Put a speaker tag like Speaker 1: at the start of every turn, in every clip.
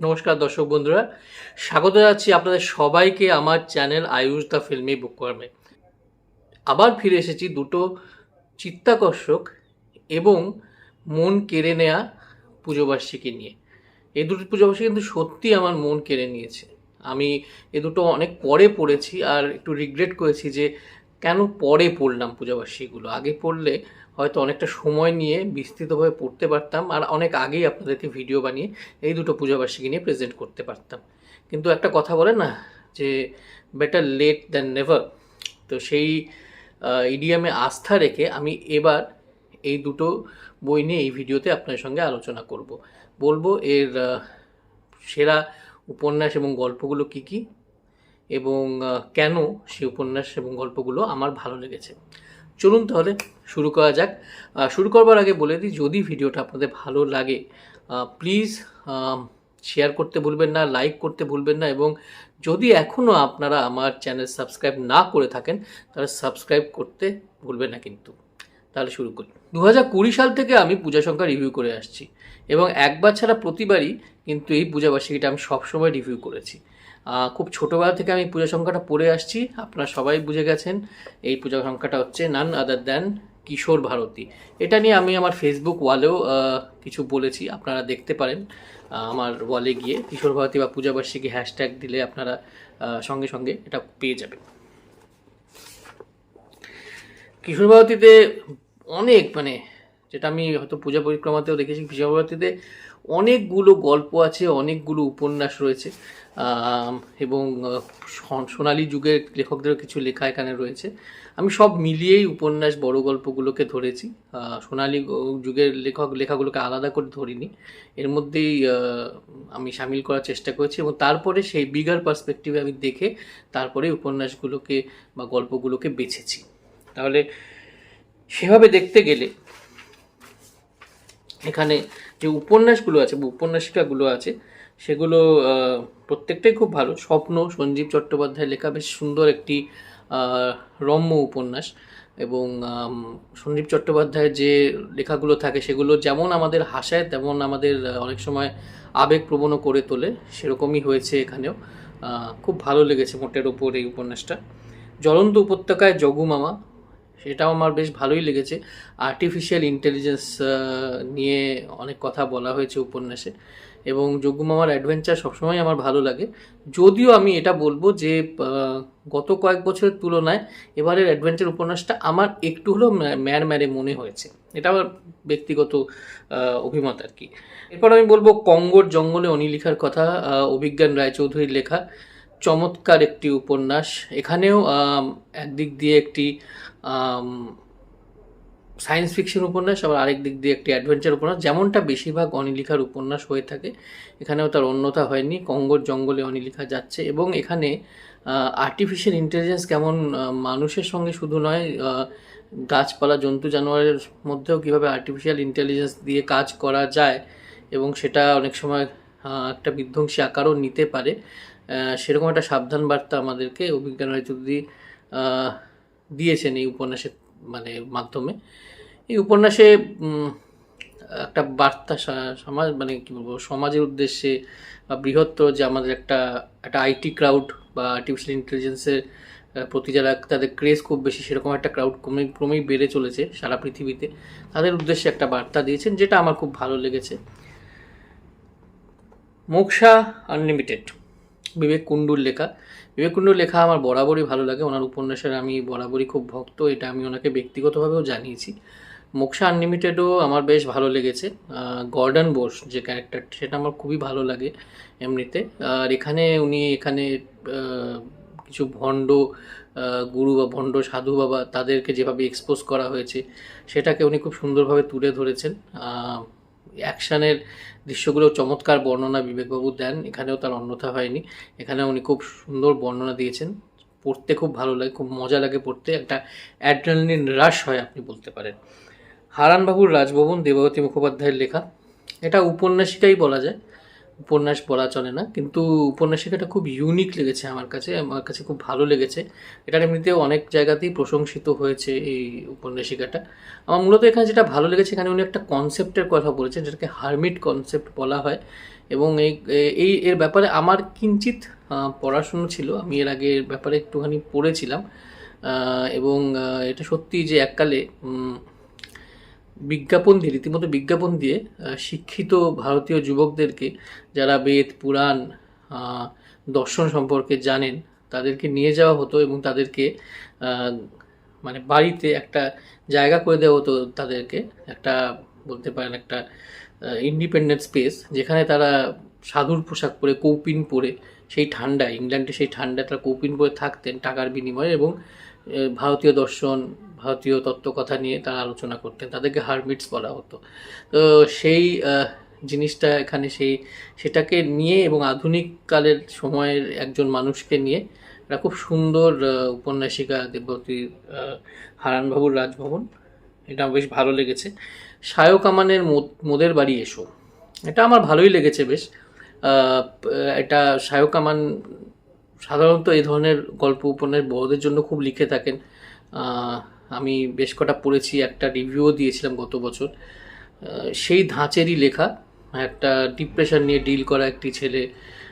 Speaker 1: নমস্কার দর্শক বন্ধুরা। স্বাগত জানাচ্ছি আপনাদের সবাইকে আমার চ্যানেল আয়ুষ দ্য ফিল্মি বুককর্মে আবার ফিরে এসেছি দুটো চিত্তাকর্ষক এবং মন কেড়ে নেয়া পুজোবার্ষিকী নিয়ে। এই দুটো পুজোবার্ষিকী কিন্তু সত্যি আমার মন কেড়ে নিয়েছে। আমি এ দুটো অনেক পরে পড়েছি আর একটু রিগ্রেট করেছি যে কেন পরে পড়লাম পূজাবার্ষিকীগুলো? আগে পড়লে হয়তো অনেকটা সময় নিয়ে বিস্তৃতভাবে পড়তে পারতাম আর অনেক আগেই আপনাদেরকে ভিডিও বানিয়ে এই দুটো পূজাবার্ষিকী নিয়ে প্রেজেন্ট করতে পারতাম। কিন্তু একটা কথা বলে না যে বেটার লেট দ্যান নেভার তো সেই ইডিয়ামে আস্থা রেখে আমি এবার এই দুটো বই নিয়ে এই ভিডিওতে আপনার সঙ্গে আলোচনা করব। বলব এর সেরা উপন্যাস এবং গল্পগুলো কি কি এবং কেন সেই উপন্যাস এবং গল্পগুলো আমার ভালো লেগেছে। চলুন তাহলে শুরু করা যাক। শুরু করবার আগে বলে দিই, যদি ভিডিওটা আপনাদের ভালো লাগে প্লিজ শেয়ার করতে ভুলবেন না লাইক করতে ভুলবেন না এবং যদি এখনও আপনারা আমার চ্যানেল সাবস্ক্রাইব না করে থাকেন, তাহলে সাবস্ক্রাইব করতে ভুলবেন না কিন্তু। তাহলে শুরু করি। দু কুড়ি সাল থেকে আমি পূজা সংখ্যা রিভিউ করে আসছি এবং একবার ছাড়া প্রতিবারই কিন্তু এই পূজাবার্ষিকীটা আমি সবসময় রিভিউ করেছি। খুব ছোটোবেলা থেকে আমি পূজা সংখ্যাটা পড়ে আসছি। আপনারা সবাই বুঝে গেছেন, এই পূজা সংখ্যাটা হচ্ছে নান আদার দ্যান কিশোর ভারতী। এটা নিয়ে আমি আমার ফেসবুক ওয়ালেও কিছু বলেছি, আপনারা দেখতে পারেন। আমার ওয়ালে গিয়ে কিশোর ভারতী বা পূজাবার্ষিকী হ্যাশট্যাগ দিলে আপনারা সঙ্গে সঙ্গে এটা পেয়ে যাবেন। কিশোর ভারতীতে অনেক মানে যেটা আমি হয়তো পূজা পরিক্রমাতেও দেখেছি কিশোর ভারতীতে অনেকগুলো গল্প আছে, অনেকগুলো উপন্যাস রয়েছে এবং সোনালী যুগের লেখকদেরও কিছু লেখা এখানে রয়েছে। আমি সব মিলিয়েই উপন্যাস, বড় গল্পগুলোকে ধরেছি। সোনালী যুগের লেখক, লেখাগুলোকে আলাদা করে ধরিনি। এর মধ্যেই আমি সামিল করার চেষ্টা করেছি এবং তারপরে সেই বিগার পার্সপেক্টিভে আমি দেখে তারপরে উপন্যাসগুলোকে বা গল্পগুলোকে বেছেছি। তাহলে সেভাবে দেখতে গেলে এখানে যে উপন্যাসগুলো আছে উপন্যাসিকাগুলো আছে, সেগুলো প্রত্যেকটাই খুব ভালো। স্বপ্ন, সঞ্জীব চট্টোপাধ্যায় লেখা বেশ সুন্দর একটি রম্য উপন্যাস। এবং সঞ্জীব চট্টোপাধ্যায়ের যে লেখাগুলো থাকে, সেগুলো যেমন আমাদের হাসায়, তেমন আমাদের অনেক সময় আবেগপ্রবণও করে তোলে। সেরকমই হয়েছে এখানেও। খুব ভালো লেগেছে মোটের ওপর এই উপন্যাসটা। জ্বলন্ত উপত্যকায় জগু মামা সেটাও আমার বেশ ভালোই লেগেছে। আর্টিফিশিয়াল ইন্টেলিজেন্স নিয়ে অনেক কথা বলা হয়েছে উপন্যাসে এবং যোগ্য মামার অ্যাডভেঞ্চার সবসময় আমার ভালো লাগে। যদিও আমি এটা বলব যে গত কয়েক বছরের তুলনায় এবারের অ্যাডভেঞ্চার উপন্যাসটা আমার একটু হলেও ম্যার ম্যারে মনে হয়েছে। এটা আমার ব্যক্তিগত অভিমত আর কি। এরপর আমি বলব কঙ্গোর জঙ্গলে অনিলিখার কথা অভিজ্ঞান রায়চৌধুরীর লেখা। চমৎকার একটি উপন্যাস। এখানেও একদিক দিয়ে একটি সায়েন্স ফিকশন উপন্যাস আবার আরেক দিক দিয়ে একটি অ্যাডভেঞ্চার উপন্যাস। যেমনটা বেশিরভাগ অনিলিখার উপন্যাস হয়ে থাকে এখানেও তার অন্যতা হয়নি। কঙ্গোর জঙ্গলে অনিলিখা যাচ্ছে এবং এখানে আর্টিফিশিয়াল ইন্টেলিজেন্স কেমন মানুষের সঙ্গে শুধু নয় গাছপালা জন্তু জানোয়ারের মধ্যেও কীভাবে আর্টিফিশিয়াল ইন্টেলিজেন্স দিয়ে কাজ করা যায় এবং সেটা অনেক সময় একটা বিধ্বংসী আকারও নিতে পারে। সেরকম একটা সাবধান বার্তা আমাদেরকে অভিজ্ঞান রায়চৌধুরী আহ, দিয়েছেন এই উপন্যাসের মানে মাধ্যমে। এই উপন্যাসে একটা বার্তা সমাজ মানে কি বলব, সমাজের উদ্দেশ্যে বা বৃহত্তর যে আমাদের একটা একটা আইটি ক্রাউড বা আর্টিফিশিয়াল ইন্টেলিজেন্সের প্রতি যারা তাদের ক্রেজ খুব বেশি, সেরকম একটা ক্রাউড ক্রমেই ক্রমেই বেড়ে চলেছে সারা পৃথিবীতে। তাদের উদ্দেশ্যে একটা বার্তা দিয়েছেন, যেটা আমার খুব ভালো লেগেছে। মোক্ষা আনলিমিটেড, বিবেক কুণ্ডুর লেখা। বিবেক কুণ্ডুর লেখা আমার বরাবরই ভালো লাগে। ওনার উপন্যাসের আমি বরাবরই খুব ভক্ত, এটা আমি ওনাকে ব্যক্তিগতভাবেও জানিয়েছি। মোক্ষা আনলিমিটেডও আমার বেশ ভালো লেগেছে। গর্ডন বোস যে ক্যারেক্টার সেটা আমার খুবই ভালো লাগে এমনিতে। আর এখানে উনি এখানে কিছু ভণ্ড গুরু বা ভণ্ড সাধু বাবা তাদেরকে যেভাবে এক্সপোজ করা হয়েছে, সেটাকে উনি খুব সুন্দরভাবে তুলে ধরেছেন। অ্যাকশানের দৃশ্যগুলো চমৎকার বর্ণনা বিবেকবাবু দেন, এখানেও তার অন্যথা হয়নি। এখানে উনি খুব সুন্দর বর্ণনা দিয়েছেন। পড়তে খুব ভালো লাগে, খুব মজা লাগে পড়তে, একটা অ্যাড্রেনালিন রাশ হয় আপনি বলতে পারেন। হারানবাবুর রাজভবন দেবাবতী মুখোপাধ্যায়ের লেখা। এটা উপন্যাসিকাই বলা যায়। উপন্যাস বলা চলে না, কিন্তু উপন্যাসিকাটা খুব ইউনিক লেগেছে আমার কাছে আমার কাছে খুব ভালো লেগেছে। এটা এমনিতেও অনেক জায়গাতেই প্রশংসিত হয়েছে এই উপন্যাসিকাটা। আমার মূলত এখানে যেটা ভালো লেগেছে, এখানে উনি একটা কনসেপ্টের কথা বলেছেন, যেটাকে হারমিট কনসেপ্ট বলা হয়। এবং এই এই, এর ব্যাপারে আমার কিঞ্চিত পড়াশুনো ছিল, আমি এর আগে এর ব্যাপারে একটুখানি পড়েছিলাম। এবং এটা সত্যি যে এককালে বিজ্ঞাপন দিয়ে, রীতিমতো বিজ্ঞাপন দিয়ে শিক্ষিত ভারতীয় যুবকদেরকে যারা বেদ, পুরাণ দর্শন সম্পর্কে জানেন, তাদেরকে নিয়ে যাওয়া হতো এবং তাদেরকে মানে বাড়িতে একটা জায়গা করে দেওয়া হতো তাদেরকে, একটা বলতে পারেন একটা ইন্ডিপেন্ডেন্ট স্পেস যেখানে তারা সাধুর পোশাক পরে, কৌপিন পরে সেই ঠান্ডায়, ইংল্যান্ডে সেই ঠান্ডায় তারা কৌপিন পরে থাকতেন টাকার বিনিময়ে এবং ভারতীয় দর্শন ভারতীয় তত্ত্বকথা নিয়ে তারা আলোচনা করতেন, তাদেরকে হারমিটস বলা হতো। তো সেই জিনিসটা এখানে সেই, সেটাকে নিয়ে এবং আধুনিক কালের সময়ের একজন মানুষকে নিয়ে একটা খুব সুন্দর উপন্যাসিকা দেবতীর হারানবাবুর রাজভবন। এটা বেশ ভালো লেগেছে। সায়ক আমানের মোদ- মোদের বাড়ি এসো। এটা আমার ভালোই লেগেছে বেশ। এটা সায়ক আমান সাধারণত এই ধরনের গল্প উপন্যাস বড়দের জন্য খুব লিখে থাকেন। আমি বেশ কটা পড়েছি, একটা রিভিউও দিয়েছিলাম গত বছর। সেই ধাঁচেরই লেখা, একটা ডিপ্রেশন নিয়ে ডিল করা একটি ছেলে,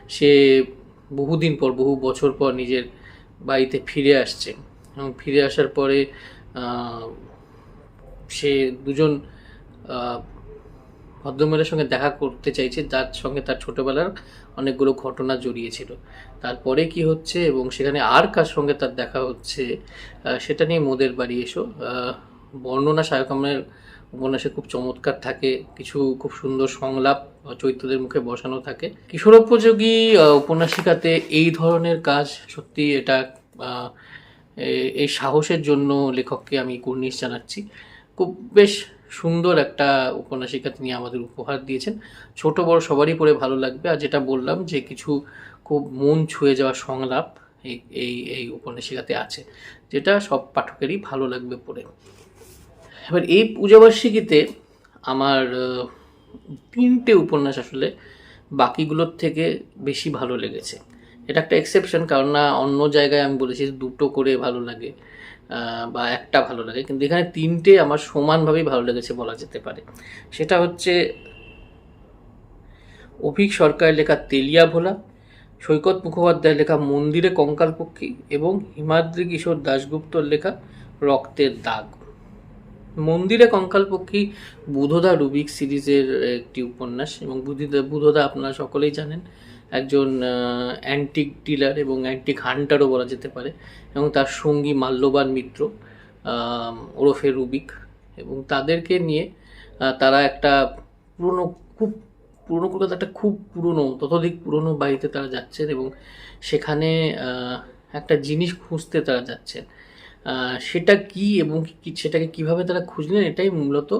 Speaker 1: সে বহুদিন পর, বহু বছর পর নিজের বাড়িতে ফিরে আসছে। এবং ফিরে আসার পরে সে দুজন ভদ্রমহিলার সঙ্গে দেখা করতে চাইছে যার সঙ্গে তার ছোটবেলার অনেকগুলো ঘটনা জড়িয়েছিল। তারপরে কি হচ্ছে এবং সেখানে আর কার সঙ্গে তার দেখা হচ্ছে সেটা নিয়ে মোদের বাড়ি এসো। বর্ণনা সায়ক আমার উপন্যাসে খুব চমৎকার থাকে, কিছু খুব সুন্দর সংলাপ চৈত্যদের মুখে বসানো থাকে। কিশোরোপযোগী উপন্যাসিকাতে এই ধরনের কাজ সত্যি এটা এই সাহসের জন্য লেখককে আমি কুর্নিশ জানাচ্ছি। খুব বেশ সুন্দর একটা উপন্যাসিকা তিনি আমাদের উপহার দিয়েছেন। ছোট, বড় সবারই পড়ে ভালো লাগবে। আর যেটা বললাম যে কিছু খুব মন ছুঁয়ে যাওয়া সংলাপ এই এই এই উপন্যাসিকাতে আছে, যেটা সব পাঠকেরই ভালো লাগবে পড়ে। এবার এই পূজাবার্ষিকীতে আমার তিনটে উপন্যাস আসলে বাকিগুলোর থেকে বেশি ভালো লেগেছে। এটা একটা এক্সেপশন কারণ না, অন্য জায়গায় আমি বলেছি দুটো করে ভালো লাগে বা একটা ভালো লাগে, কিন্তু এখানে তিনটে আমার সমানভাবেই ভালো লেগেছে বলা যেতে পারে। সেটা হচ্ছে, অভিক সরকারের লেখা তেলিয়া ভোলা, সৈকত মুখোপাধ্যায়ের লেখা মন্দিরে কঙ্কালপক্ষী এবং হিমাদ্রি কিশোর দাশগুপ্তর লেখা রক্তের দাগ। মন্দিরে কঙ্কালপক্ষী বুধদা রুবিক সিরিজের একটি উপন্যাস, এবং বুধিদা বুধদা আপনারা সকলেই জানেন। একজন অ্যান্টিক ডিলার এবং অ্যান্টিক হান্টারও বলা যেতে পারে এবং তার সঙ্গী মাল্যবান মিত্র ওরফে রুবিক এবং তাদেরকে নিয়ে তারা একটা পুরনো খুব, পুরনো কলকাতা একটা খুব পুরনো, ততোধিক পুরনো বাড়িতে তারা যাচ্ছেন এবং সেখানে একটা জিনিস খুঁজতে তারা যাচ্ছেন। সেটা কি এবং সেটাকে কীভাবে তারা খুঁজলেন এটাই মূলত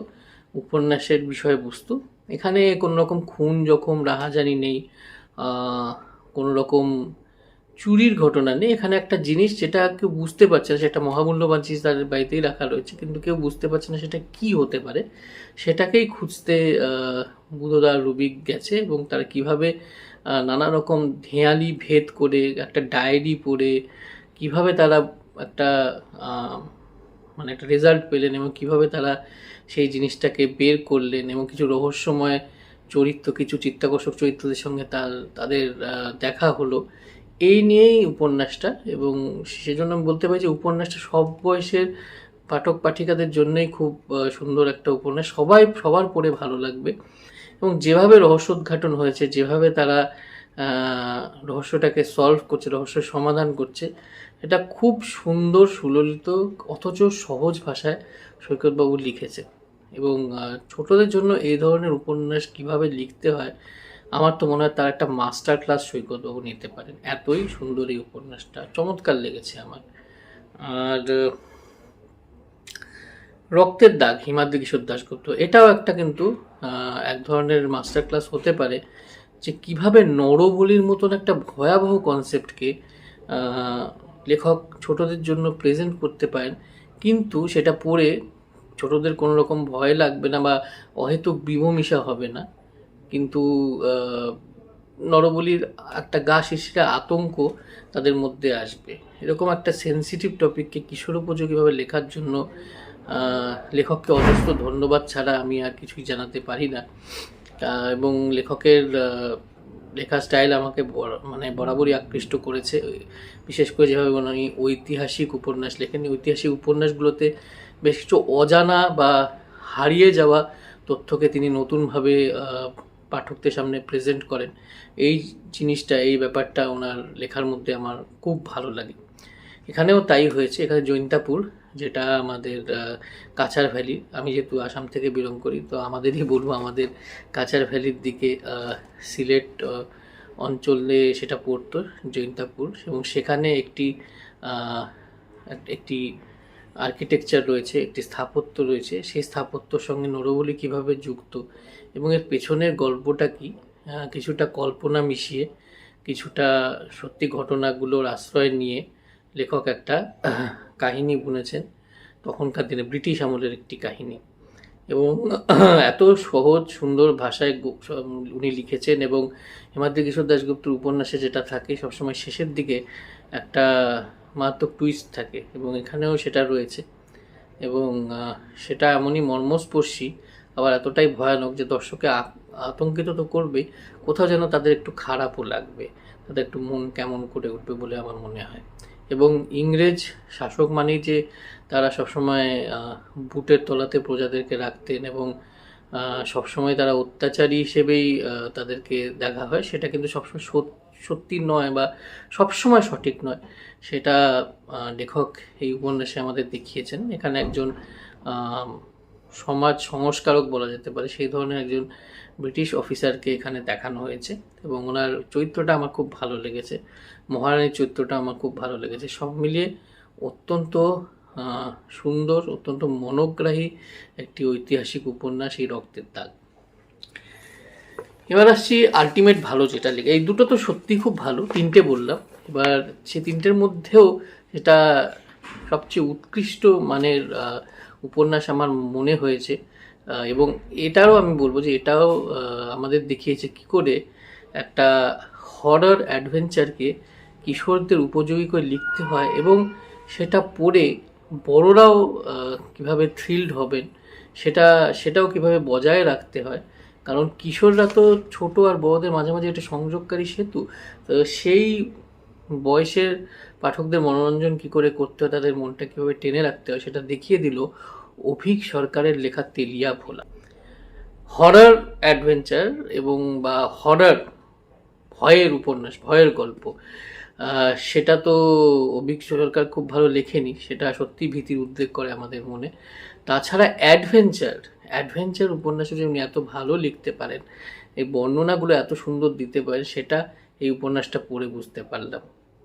Speaker 1: উপন্যাসের বিষয়বস্তু। এখানে কোনো রকম খুন জখম, রাহাজানি নেই কোনো রকম চুরির ঘটনা নেই। এখানে একটা জিনিস যেটা কেউ বুঝতে পারছে না সেটা মহামূল্যবান জিনিস তাদের বাড়িতেই রাখা রয়েছে কিন্তু কেউ বুঝতে পারছে না সেটা কি হতে পারে। সেটাকেই খুঁজতে আহ, বুধদা রুবিক গেছে এবং তারা কীভাবে নানা রকম ধেয়ালি ভেদ করে একটা ডায়েরি পড়ে কীভাবে তারা একটা মানে একটা রেজাল্ট পেলেন এবং কীভাবে তারা সেই জিনিসটাকে বের করলেন এবং কিছু রহস্যময় চরিত্র, কিছু চিত্তাকর্ষক চরিত্রদের সঙ্গে তার, তাদের দেখা হলো। এই নিয়েই উপন্যাসটা এবং সেজন্য আমি বলতে পারি যে উপন্যাসটা সব বয়সের পাঠক পাঠিকাদের জন্যই খুব সুন্দর একটা উপন্যাস। সবাই, সবার পড়ে ভালো লাগবে। এবং যেভাবে রহস্য উদ্ঘাটন হয়েছে, যেভাবে তারা রহস্যটাকে সলভ করছে, রহস্যের সমাধান করছে, এটা খুব সুন্দর, সুললিত, অথচ সহজ ভাষায় সৈকতবাবু লিখেছে। এবং ছোটদের জন্য এই ধরনের উপন্যাস কীভাবে লিখতে হয়, আমার তো মনে হয় তার একটা মাস্টার ক্লাস সৈকতবাবু নিতে পারেন। এতই সুন্দর এই উপন্যাসটা, চমৎকার লেগেছে আমার। আর রক্তের দাগ, হিমাদ্রি কিশোর দাশগুপ্ত, এটাও একটা কিন্তু এক ধরনের মাস্টার ক্লাস হতে পারে যে কীভাবে নরবলির মতন একটা ভয়াবহ কনসেপ্টকে লেখক ছোটদের জন্য প্রেজেন্ট করতে পারেন। কিন্তু সেটা পড়ে ছোটদের কোনো রকম ভয় লাগবে না বা অহেতুক বিভমিষা হবে না। কিন্তু নরবলির একটা গা শিশিরা আতঙ্ক তাদের মধ্যে আসবে। এরকম একটা সেন্সিটিভ টপিককে কিশোর উপযোগীভাবে লেখার জন্য লেখককে অজস্র ধন্যবাদ ছাড়া আমি আর কিছুই জানাতে পারি না। এবং লেখকের আহ, লেখা স্টাইল আমাকে মানে বরাবরই আকৃষ্ট করেছে। বিশেষ করে যেভাবে উনি ঐতিহাসিক উপন্যাস লেখেন ঐতিহাসিক উপন্যাসগুলোতে বেশ কিছু অজানা বা হারিয়ে যাওয়া তথ্যকে তিনি নতুনভাবে পাঠকদের সামনে প্রেজেন্ট করেন। এই জিনিসটা, এই ব্যাপারটা ওনার লেখার মধ্যে আমার খুব ভালো লাগে। এখানেও তাই হয়েছে। এখানে জৈন্তাপুর, যেটা আমাদের কাছার ভ্যালি। আমি যেহেতু আসাম থেকে বিলং করি, তো আমাদেরই বলব আমাদের কাছার ভ্যালির দিকে সিলেট অঞ্চলে সেটা পড়তো জৈন্তাপুর। এবং সেখানে একটি একটি আর্কিটেকচার রয়েছে, একটি স্থাপত্য রয়েছে, সেই স্থাপত্যর সঙ্গে নরবলি কীভাবে যুক্ত এবং এর পেছনের গল্পটা কি? কিছুটা কল্পনা মিশিয়ে, কিছুটা সত্যি ঘটনাগুলোর আশ্রয় নিয়ে লেখক একটা কাহিনী বুনেছেন, তখনকার দিনে ব্রিটিশ আমলের একটি কাহিনী। এবং এত সহজ, সুন্দর ভাষায় উনি লিখেছেন এবং হেমাদ্রি কিশোর দাশগুপ্তর উপন্যাসে যেটা থাকে, সবসময় শেষের দিকে একটা মারাত্মক টুইস্ট থাকে এবং এখানেও সেটা রয়েছে। এবং সেটা এমনই মর্মস্পর্শী, আবার এতটাই ভয়ানক যে দর্শককে আতঙ্কিত তো করবেই, কোথাও যেন তাদের একটু খারাপও লাগবে, তাদের একটু মন কেমন করে উঠবে বলে আমার মনে হয়। এবং ইংরেজ শাসক মানেই যে তারা সবসময় বুটের তলাতে প্রজাদেরকে রাখতেন এবং সবসময় তারা অত্যাচারী হিসেবেই তাদেরকে দেখা হয়, সেটা কিন্তু সবসময় সত- সত্যি নয় বা সবসময় সঠিক নয়। সেটা লেখক এই উপন্যাসে আমাদের দেখিয়েছেন। এখানে একজন সমাজ সংস্কারক বলা যেতে পারে সেই ধরনের একজন ব্রিটিশ অফিসারকে এখানে দেখানো হয়েছে এবং ওনার চরিত্রটা আমার খুব ভালো লেগেছে। মহারানীর চরিত্রটা আমার খুব ভালো লেগেছে। সব মিলিয়ে অত্যন্ত সুন্দর অত্যন্ত মনোগ্রাহী একটি ঐতিহাসিক উপন্যাস এই রক্তের দাগ। এবার আসছি আলটিমেট ভালো যেটা লেগে এই দুটো তো সত্যি খুব ভালো, তিনটে বললাম। এবার সে তিনটের মধ্যেও যেটা সবচেয়ে উৎকৃষ্ট মানের উপন্যাস আমার মনে হয়েছে। এবং এটাও আমি বলব যে এটাও আমাদের দেখিয়েছে কি করে একটা হরর অ্যাডভেঞ্চারকে কিশোরদের উপযোগী করে লিখতে হয় এবং সেটা পড়ে বড়রাও কীভাবে থ্রিল্ড হবেন, সেটা, সেটাও কীভাবে বজায় রাখতে হয় কারণ কিশোররা তো ছোট আর বড়দের মাঝে মাঝে একটা সংযোগকারী সেতু, তো সেই বয়সের পাঠকদের মনোরঞ্জন কি করে করতে হয়, তাদের মনটা কীভাবে টেনে রাখতে হয় সেটা দেখিয়ে দিল অভিক সরকারের লেখা তেলিয়া ভোলা। হরর অ্যাডভেঞ্চার এবং বা হরর ভয়ের উপন্যাস, ভয়ের গল্প সেটা তো অভিক সরকার খুব ভালো লেখেনি, সেটা সত্যি ভীতির উদ্বেগ করে আমাদের মনে। তাছাড়া অ্যাডভেঞ্চার অ্যাডভেঞ্চার উপন্যাসে যে উনি এত ভালো লিখতে পারেন, এই বর্ণনাগুলো এত সুন্দর দিতে পারেন, সেটা এই উপন্যাসটা পড়ে বুঝতে পারলাম।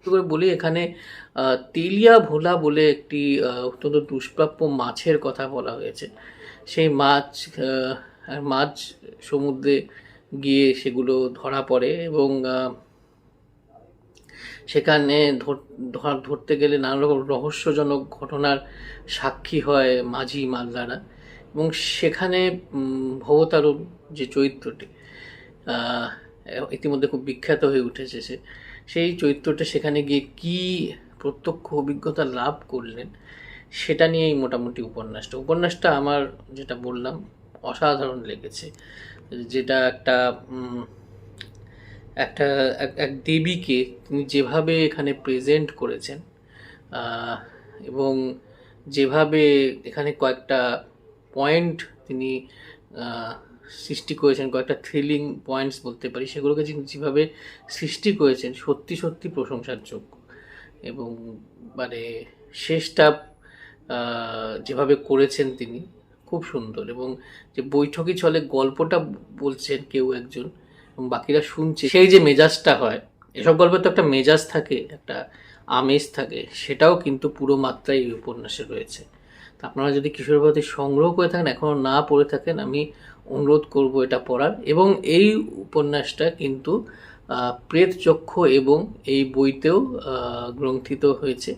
Speaker 1: করে বলি এখানে তেলিয়া ভোলা বলে একটি অত্যন্ত দুষ্প্রাপ্য মাছের কথা বলা হয়েছে। সেই মাছ মাছ সমুদ্রে গিয়ে সেগুলো ধরা পড়ে এবং সেখানে ধর- ধর- ধরতে গেলে নানা রকম রহস্যজনক ঘটনার সাক্ষী হয় মাঝি মাল্লারা। এবং সেখানে ভবতারণ যে চরিত্রটি ইতিমধ্যে খুব বিখ্যাত হয়ে উঠেছে সে, সেই চরিত্রটা সেখানে গিয়ে কি প্রত্যক্ষ অভিজ্ঞতা লাভ করলেন, সেটা নিয়েই মোটামুটি উপন্যাসটা। উপন্যাসটা আমার যেটা বললাম, অসাধারণ লেগেছে, যেটা একটা একটা, এক- এক দেবীকে তিনি যেভাবে এখানে প্রেজেন্ট করেছেন এবং যেভাবে এখানে কয়েকটা পয়েন্ট তিনি সৃষ্টি করেছেন, কয়েকটা থ্রিলিং পয়েন্টস বলতে পারি, সেগুলোকে যেভাবে সৃষ্টি করেছেন, সত্যি সত্যি প্রশংসার যোগ্য এবং মানে শেষটা যেভাবে করেছেন তিনি, খুব সুন্দর। এবং যে বৈঠকই চলে, গল্পটা বলছেন কেউ একজন, এবং বাকিরা শুনছে, সেই যে মেজাজটা হয়, এসব গল্পে তো একটা মেজাজ থাকে, একটা আমেজ থাকে, সেটাও কিন্তু পুরো মাত্রায় এই উপন্যাসে রয়েছে। আপনারা যদি কিশোর ভারতী সংগ্রহ করে থাকেন এখনও না পড়ে থাকেন আমি অনুরোধ করব এটা পড়ার। এবং এই উপন্যাসটা কিন্তু আহ, প্রেত চক্ষ এবং এই বইতেও গ্রন্থিত হয়েছে।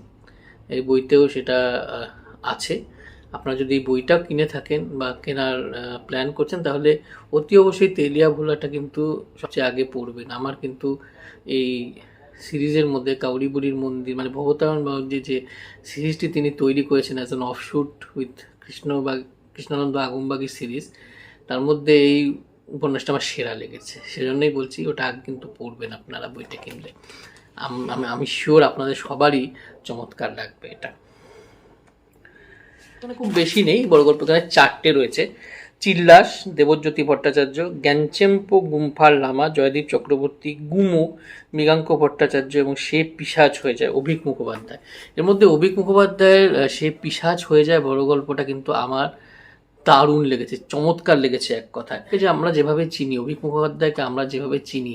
Speaker 1: এই বইতেও সেটা আছে। আপনারা যদি বইটা কিনে থাকেন বা কেনার প্ল্যান করছেন তাহলে অতি অবশ্যই তেলিয়া ভোলাটা কিন্তু সবচেয়ে আগে পড়বেন। আমার কিন্তু এই সিরিজের মধ্যে কাউরি বুড়ির মন্দির মানে ভবতারণ বাবুজি যে সিরিজটি তিনি তৈরি করেছেন as an offshoot with Krishna বা কৃষ্ণানন্দ আগমবাগি সিরিজ, তার মধ্যে এই উপন্যাসটা আমার সেরা লেগেছে। সেজন্যই বলছি ওটা আগে কিন্তু পড়বেন আপনারা বইটা কিনলে। আম- আমি শিওর আপনাদের সবারই চমৎকার লাগবে এটা। খুব বেশি নেই, বড় গল্প চারটে রয়েছে। চিল্লাস, দেবজ্যোতি ভট্টাচার্য জ্ঞানচেম্পো গুম্ফার লামা, জয়দীপ চক্রবর্তী, গুমু, মৃগাঙ্ক ভট্টাচার্য এবং সে পিসাজ হয়ে যায়, অভিক মুখোপাধ্যায়। এর মধ্যে অভিক মুখোপাধ্যায়ের সে পিসাজ হয়ে যায় বড় গল্পটা কিন্তু আমার দারুণ লেগেছে, চমৎকার লেগেছে এক কথায়। যে আমরা যেভাবে চিনি, অভিক মুখোপাধ্যায়কে আমরা যেভাবে চিনি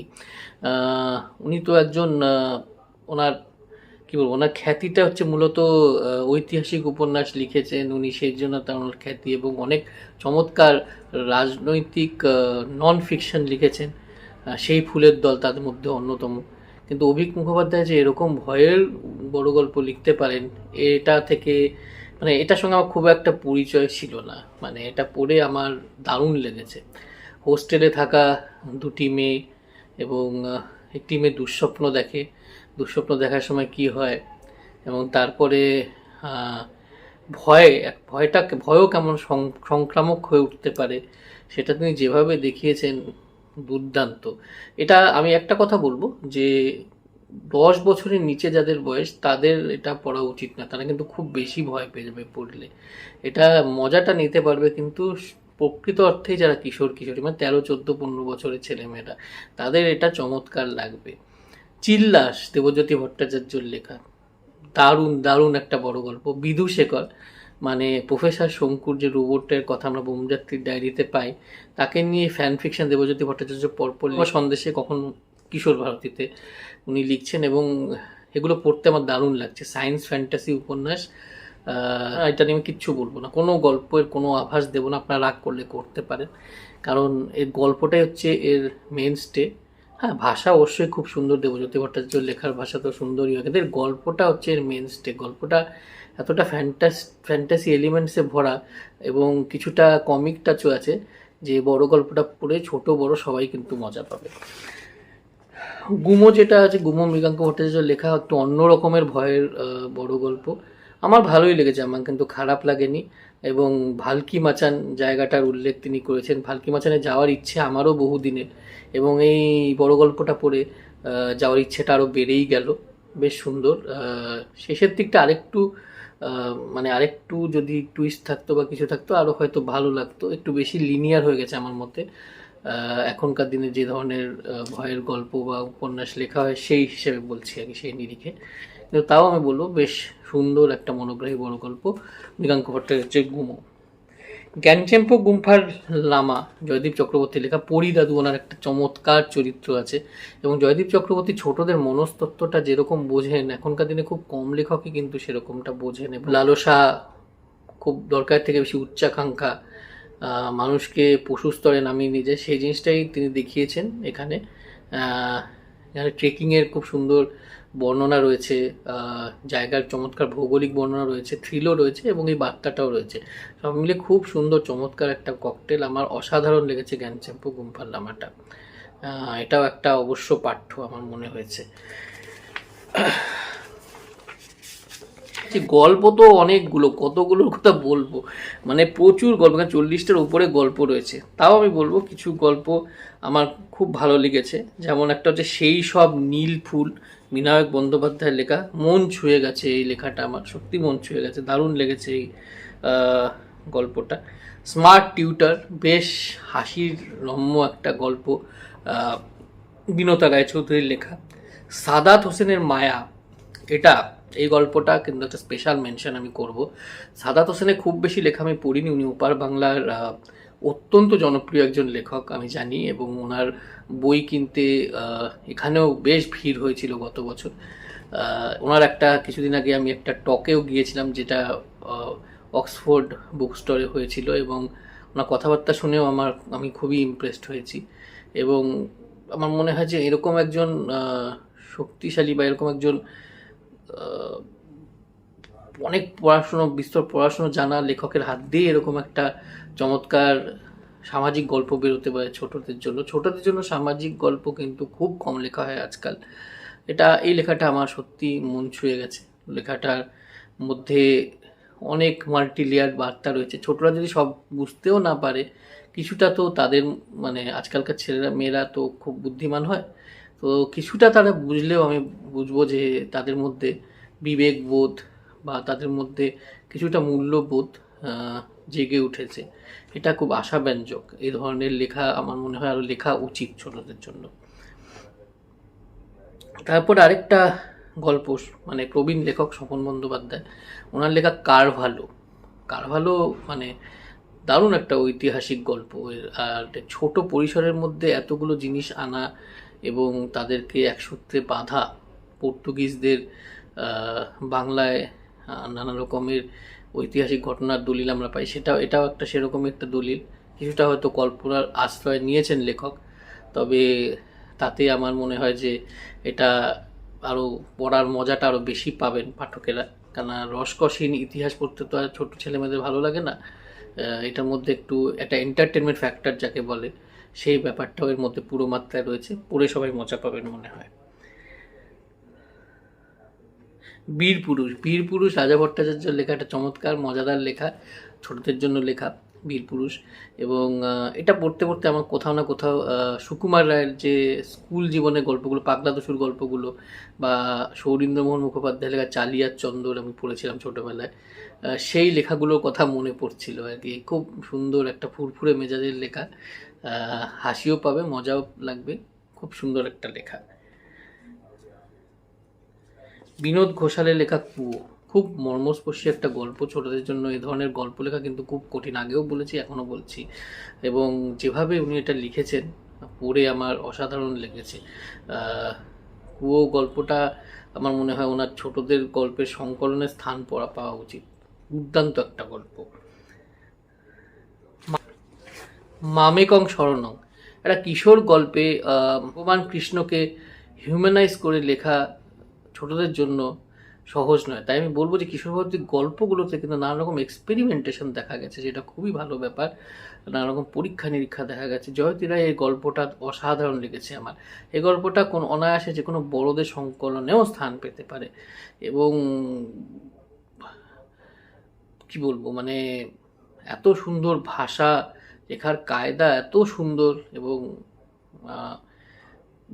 Speaker 1: উনি তো একজন ওনার কি বলব, ওনার খ্যাতিটা হচ্ছে মূলত ঐতিহাসিক উপন্যাস লিখেছেন উনি সেই জন্য তার ওনার খ্যাতি এবং অনেক চমৎকার রাজনৈতিক নন ফিকশন লিখেছেন। সেই ফুলের দল তাদের মধ্যে অন্যতম। কিন্তু অভিক মুখোপাধ্যায় যে এরকম ভয়ের বড় গল্প লিখতে পারেন, এটা থেকে মানে এটার সঙ্গে আমার খুব একটা পরিচয় ছিল না। মানে এটা পড়ে আমার দারুণ লেগেছে। হোস্টেলে থাকা দুটি মেয়ে এবং একটি মেয়ে দুঃস্বপ্ন দেখে। দুঃস্বপ্ন দেখার সময় কি হয়? এবং তারপরে ভয়, এক ভয়টা ভয়ও কেমন সংক্রামক হয়ে উঠতে পারে, সেটা তিনি যেভাবে দেখিয়েছেন, দুর্দান্ত। এটা আমি একটা কথা বলব যে, দশ বছরের নিচে যাদের বয়স, তাদের এটা পড়া উচিত না। তারা কিন্তু খুব বেশি ভয় পেয়ে যাবে পড়লে। এটা মজাটা নিতে পারবে কিন্তু প্রকৃত অর্থেই যারা কিশোর কিশোরী মানে তেরো, চোদ্দ, পনেরো বছরের ছেলেমেয়েরা, তাদের এটা চমৎকার লাগবে। চিল্লাস দেবজ্যোতি ভট্টাচার্যর লেখা। দারুণ দারুণ একটা বড় গল্প। বিদুশেখর মানে প্রফেসর শঙ্কুর যে রোবটের কথা আমরা বোমযাত্রীর ডায়েরিতে পাই তাকে নিয়ে ফ্যান ফিকশন দেবজ্যোতি ভট্টাচার্য পরপর লেখা সন্দেশে কখন কিশোর ভারতীতে উনি লিখছেন এবং এগুলো পড়তে আমার দারুণ লাগছে। সায়েন্স ফ্যান্টাসি উপন্যাস এটা নিয়ে আমি কিচ্ছু বলব না। কোনো গল্পের কোনো আভাস দেবো না আপনারা রাগ করলে করতে পারেন। কারণ এর গল্পটাই হচ্ছে এর মেন স্টে হ্যাঁ ভাষা অবশ্যই খুব সুন্দর দেবজ্যোতি ভট্টাচার্য লেখার ভাষা তো সুন্দরই হয়। কিন্তু গল্পটা হচ্ছে এর মেন স্টে গল্পটা এতটা ফ্যান্টাস ফ্যান্টাসি এলিমেন্টসে ভরা এবং কিছুটা কমিক টাচও আছে যে বড় গল্পটা পড়ে ছোট, বড় সবাই কিন্তু মজা পাবে। গুমো যেটা আছে, গুমো মৃগাঙ্ক ভট্টাচার্য লেখা একটু অন্য রকমের ভয়ের বড় গল্প। আমার ভালোই লেগেছে আমার, কিন্তু খারাপ লাগেনি। এবং ভালকি মাচান জায়গাটার উল্লেখ তিনি করেছেন। ভালকি মাচানে যাওয়ার ইচ্ছে আমারও বহুদিনের এবং এই বড় গল্পটা পড়ে যাওয়ার ইচ্ছেটা আরও বেড়েই গেল। বেশ সুন্দর। শেষের দিকটা আরেকটু মানে আরেকটু যদি টুইস্ট থাকতো বা কিছু থাকতো আরও হয়তো ভালো লাগতো। একটু বেশি লিনিয়ার হয়ে গেছে আমার মতে। এখনকার দিনে যে ধরনের ভয়ের গল্প বা উপন্যাস লেখা হয়, সেই হিসেবে বলছি আর কি, সেই নিরিখে। কিন্তু তাও আমি বলব বেশ সুন্দর একটা মনোগ্রাহী বড় গল্প মৃগাঙ্ক ভট্টাচার্যের গুমো। জ্ঞানচেম্পো গুম্ফার লামা জয়দীপ চক্রবর্তী লেখা পরিদাদু ওনার একটা চমৎকার চরিত্র আছে এবং জয়দীপ চক্রবর্তী ছোটদের মনস্তত্ত্বটা যেরকম বোঝেন, এখনকার দিনে খুব কম লেখকই কিন্তু সেরকমটা বোঝেন এবং লালসা খুব দরকার থেকে বেশি উচ্চাকাঙ্ক্ষা মানুষকে পশু স্তরে নামিয়ে নিয়ে যায়, সেই জিনিসটাই তিনি দেখিয়েছেন এখানে। এখানে ট্রেকিংয়ের খুব সুন্দর বর্ণনা রয়েছে জায়গার চমৎকার ভৌগোলিক বর্ণনা রয়েছে থ্রিলও রয়েছে এবং এই বার্তাটাও রয়েছে। সব মিলে খুব সুন্দর, চমৎকার একটা ককটেল আমার অসাধারণ লেগেছে জ্ঞানচাম্পু গুম্ফার লামাটা। এটাও একটা অবশ্য পাঠ্য আমার মনে হয়েছে। গল্প তো অনেকগুলো, কতগুলোর কথা বলব? মানে প্রচুর গল্প চল্লিশটার উপরে গল্প রয়েছে। তাও আমি বলব কিছু গল্প আমার খুব ভালো লেগেছে। যেমন একটা হচ্ছে সেই সব নীল ফুল, বিনায়ক বন্দ্যোপাধ্যায়ের লেখা, মন ছুঁয়ে গেছে এই লেখাটা আমার, সত্যি মন ছুঁয়ে গেছে, দারুণ লেগেছে এই গল্পটা। স্মার্ট টিউটার, বেশ হাসির রম্য একটা গল্প বিনতা রায়চৌধুরীর লেখা। সাদাত হোসেনের মায়া, এটা, এই গল্পটা কিন্তু একটা স্পেশাল মেনশন আমি করব। সাদাত হোসেনের খুব বেশি লেখা আমি পড়িনি, উনি ওপার বাংলার অত্যন্ত জনপ্রিয় একজন লেখক, আমি জানি, এবং ওনার বই কিনতে এখানেও বেশ ভিড় হয়েছিল গত বছর। ওনার একটা কিছুদিন আগে আমি একটা টকেও গিয়েছিলাম যেটা অক্সফোর্ড বুক স্টোরে হয়েছিল এবং ওনার কথাবার্তা শুনেও আমার, আমি খুবই ইমপ্রেসড হয়েছি। এবং আমার মনে হয় যে এরকম একজন শক্তিশালী বা এরকম একজন অনেক পড়াশুনো, বিস্তর পড়াশুনো জানা লেখকের হাত দিয়ে এরকম একটা চমৎকার সামাজিক গল্প বেরোতে পারে ছোটদের জন্য। ছোটদের জন্য সামাজিক গল্প কিন্তু খুব কম লেখা হয় আজকাল। এটা, এই লেখাটা আমার সত্যি মন ছুঁয়ে গেছে। লেখাটার মধ্যে অনেক মাল্টি লেয়ার বার্তা রয়েছে। ছোটরা যদি সব বুঝতেও না পারে, কিছুটা তো তাদের মানে আজকালকার ছেলেরা, মেয়েরা তো খুব বুদ্ধিমান হয়। তো কিছুটা তারা বুঝলেও আমি বুঝব যে তাদের মধ্যে বিবেকবোধ বা তাদের মধ্যে কিছুটা মূল্যবোধ জেগে উঠেছে। এটা খুব আশাব্যঞ্জক। এই ধরনের লেখা আমার মনে হয় আরও লেখা উচিত ছোটদের জন্য। তারপর আরেকটা গল্প মানে প্রবীণ লেখক স্বপন বন্দ্যোপাধ্যায়। ওনার লেখা কারভালো। কারভালো মানে দারুণ একটা ঐতিহাসিক গল্প। আর ছোট পরিসরের মধ্যে এতগুলো জিনিস আনা এবং তাদেরকে একসূত্রে বাঁধা, পর্তুগিজদের বাংলায় নানা রকমের ঐতিহাসিক ঘটনার দলিল আমরা পাই। সেটাও এটাও একটা সেরকম একটা দলিল। কিছুটা হয়তো কল্পনার আশ্রয় নিয়েছেন লেখক, তবে তাতে আমার মনে হয় যে এটা আরও পড়ার মজাটা আরও বেশি পাবেন পাঠকেরা। কেন রসকসীন ইতিহাস পড়তে তো আর ছোট ছেলেমেয়েদের ভালো লাগে না। এটার মধ্যে একটু একটা এন্টারটেনমেন্ট ফ্যাক্টর যাকে বলে, সেই ব্যাপারটাও এর মধ্যে পুরো মাত্রায় রয়েছে। পড়ে সবাই মজা পাবেন মনে হয়। বীর পুরুষ। বীর পুরুষ রাজা ভট্টাচার্যের লেখা, একটা চমৎকার, মজাদার লেখা, ছোটদের জন্য লেখা বীর পুরুষ। এবং এটা পড়তে পড়তে আমার কোথাও না কোথাও সুকুমার রায়ের যে স্কুল জীবনের গল্পগুলো, পাগলা দস্যুর গল্পগুলো, বা সৌরীন্দ্রমোহন মুখোপাধ্যায় লেখা চালিয়ার চন্দর আমি পড়েছিলাম ছোটোবেলায় সেই লেখাগুলোর কথা মনে পড়ছিল আর কি। খুব সুন্দর একটা ফুরফুরে মেজাজের লেখা হাসিও পাবে, মজাও লাগবে। খুব সুন্দর একটা লেখা। বিনোদ ঘোষালের লেখা কুয়ো। খুব মর্মস্পর্শী একটা গল্প। ছোটদের জন্য এই ধরনের গল্প লেখা কিন্তু খুব কঠিন। আগেও বলেছি, এখনও বলছি। এবং যেভাবে উনি এটা লিখেছেন, পড়ে আমার অসাধারণ লেগেছে। কুয়ো গল্পটা আমার মনে হয় ওনার ছোটদের গল্পের সংকলনের স্থান পড়া পাওয়া উচিত। দুর্দান্ত একটা গল্প। মামেকং শরণং। একটা কিশোর গল্পে ভগবান কৃষ্ণকে হিউম্যানাইজ করে লেখা ছোটদের জন্য সহজ নয়। তাই আমি বলব যে কিশোরভারতীর গল্পগুলোতে কিন্তু নানা রকম এক্সপেরিমেন্টেশন দেখা গেছে, যেটা খুবই ভালো ব্যাপার। নানা রকম পরীক্ষা নিরীক্ষা দেখা গেছে। জয়তী রায় এই গল্পটা অসাধারণ লেগেছে আমার। এই গল্পটা কোন অনায়াসে যে কোনো বড়দের সংকলনেও স্থান পেতে পারে। এবং কি বলব মানে এত সুন্দর ভাষা, লেখার কায়দা এত সুন্দর এবং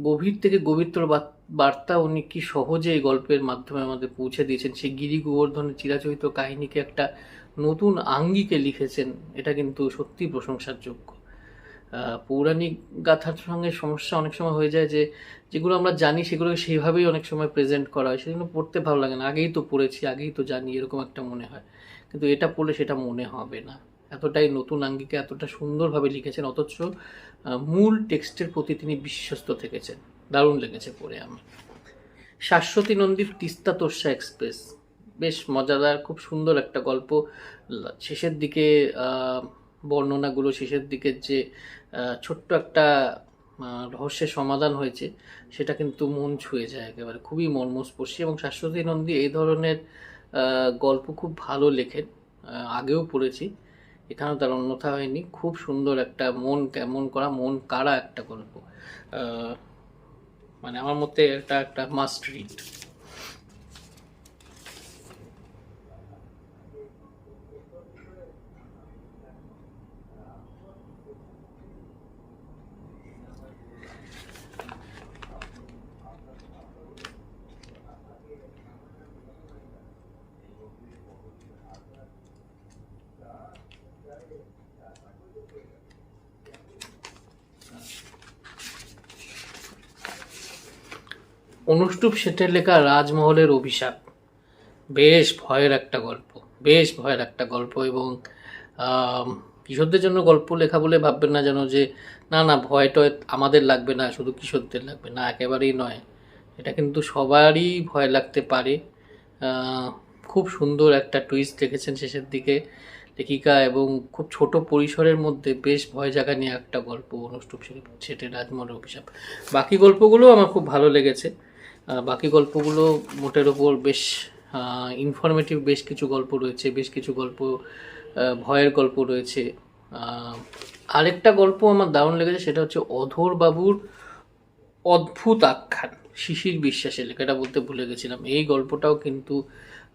Speaker 1: গভীর থেকে গভীরতর বাত- বার্তা উনি কি সহজে এই গল্পের মাধ্যমে আমাদের পৌঁছে দিয়েছেন? সেই গিরি গোবর্ধনের চিরাচরিত কাহিনীকে একটা নতুন আঙ্গিকে লিখেছেন। এটা কিন্তু সত্যি প্রশংসার যোগ্য পৌরাণিক গাথার সঙ্গে সমস্যা অনেক সময় হয়ে যায় যে, যেগুলো আমরা জানি সেগুলোকে সেইভাবেই অনেক সময় প্রেজেন্ট করা হয়। সেগুলো পড়তে ভালো লাগে না। আগেই তো পড়েছি, আগেই তো জানি, এরকম একটা মনে হয়। কিন্তু এটা পড়লে সেটা মনে হবে না। এতটাই নতুন আঙ্গিকে এতটা সুন্দরভাবে লিখেছেন, অথচ মূল টেক্সটের প্রতি তিনি বিশ্বস্ত থেকেছেন। দারুণ লেগেছে পড়ে আমার। শাশ্বতী নন্দীর তিস্তা তোর্ষা এক্সপ্রেস। বেশ মজাদার, খুব সুন্দর একটা গল্প। শেষের দিকে বর্ণনাগুলো, শেষের দিকের যে ছোট্ট একটা রহস্যের সমাধান হয়েছে, সেটা কিন্তু মন ছুঁয়ে যায় একেবারে। খুবই মর্মস্পর্শী এবং শাশ্বতী নন্দী এই ধরনের গল্প খুব ভালো লেখেন। আগেও পড়েছি, এখানেও তার অন্যথা হয়নি। খুব সুন্দর একটা মন, কেমন করা, মন কাড়া একটা গল্প। মানে আমার মতে এটা একটা মাস্ট রিড অনুষ্টুপ শেঠের লেখা রাজমহলের অভিশাপ। বেশ ভয়ের একটা গল্প, বেশ ভয়ের একটা গল্প এবং কিশোরদের জন্য গল্প লেখা বলে ভাববেন না যেন যে, না না, ভয় টয় আমাদের লাগবে না, শুধু কিশোরদের লাগবে। না, একেবারেই নয়। এটা কিন্তু সবারই ভয় লাগতে পারে। খুব সুন্দর একটা টুইস্ট লিখেছেন শেষের দিকে লেখিকা এবং খুব ছোট পরিসরের মধ্যে বেশ ভয় জাগা নিয়ে একটা গল্প অনুষ্টুপ শেঠের রাজমহলের অভিশাপ। বাকি গল্পগুলো আমার খুব ভালো লেগেছে। বাকি গল্পগুলো মোটের ওপর বেশ ইনফরমেটিভ বেশ কিছু গল্প রয়েছে, বেশ কিছু গল্প ভয়ের গল্প রয়েছে। আরেকটা গল্প আমার দারুণ লেগেছে, সেটা হচ্ছে অধর বাবুর অদ্ভুত আখ্যান, শিশির বিশ্বাসের লেখাটা বলতে ভুলে গেছিলাম। এই গল্পটাও কিন্তু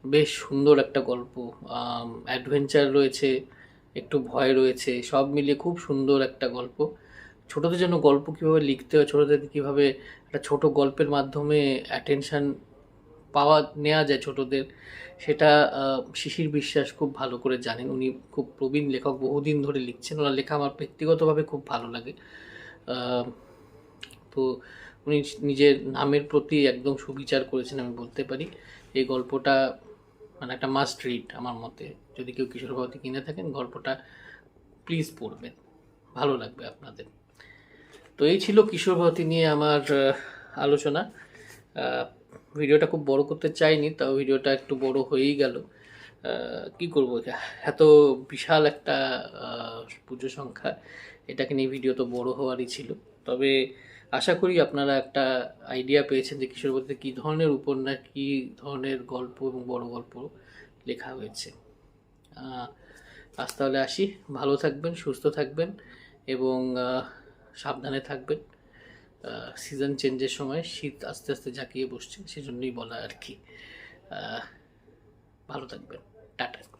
Speaker 1: বেশ সুন্দর একটা গল্প। অ্যাডভেঞ্চার রয়েছে, একটু ভয় রয়েছে, সব মিলিয়ে খুব সুন্দর একটা গল্প। ছোটদের জন্য গল্প কীভাবে লিখতে হয়, ছোটদের কীভাবে একটা ছোট গল্পের মাধ্যমে অ্যাটেনশান পাওয়া, নেওয়া যায় ছোটদের, সেটা শিশির বিশ্বাস খুব ভালো করে জানেন। উনি খুব প্রবীণ লেখক, বহুদিন ধরে লিখছেন। ওনার লেখা আমার ব্যক্তিগতভাবে খুব ভালো লাগে। তো উনি নিজের নামের প্রতি একদম সুবিচার করেছেন আমি বলতে পারি। এই গল্পটা মানে একটা মাস্ট রিড আমার মতে। যদি কেউ কিশোর ভারতী কিনে থাকেন, গল্পটা প্লিজ পড়বেন। ভালো লাগবে আপনাদের। তো এই ছিল কিশোর ভারতী নিয়ে আমার আলোচনা। ভিডিওটা খুব বড় করতে চাইনি, তাও ভিডিওটা একটু বড় হয়েই গেল। কি করব? এত বিশাল একটা পুজো সংখ্যা, এটাকে নিয়ে ভিডিও তো বড় হওয়ারই ছিল। তবে আশা করি আপনারা একটা আইডিয়া পেয়েছেন যে কিশোরবতীতে কী ধরনের উপন্যাস, কী ধরনের গল্প এবং বড় গল্প লেখা হয়েছে। আজ তাহলে আসি। ভালো থাকবেন, সুস্থ থাকবেন এবং সাবধানে থাকবেন। সিজন চেঞ্জের সময় শীত আস্তে আস্তে জাঁকিয়ে বসছে, সেজন্যই বলা আর কি। ভালো থাকবেন। টাটা।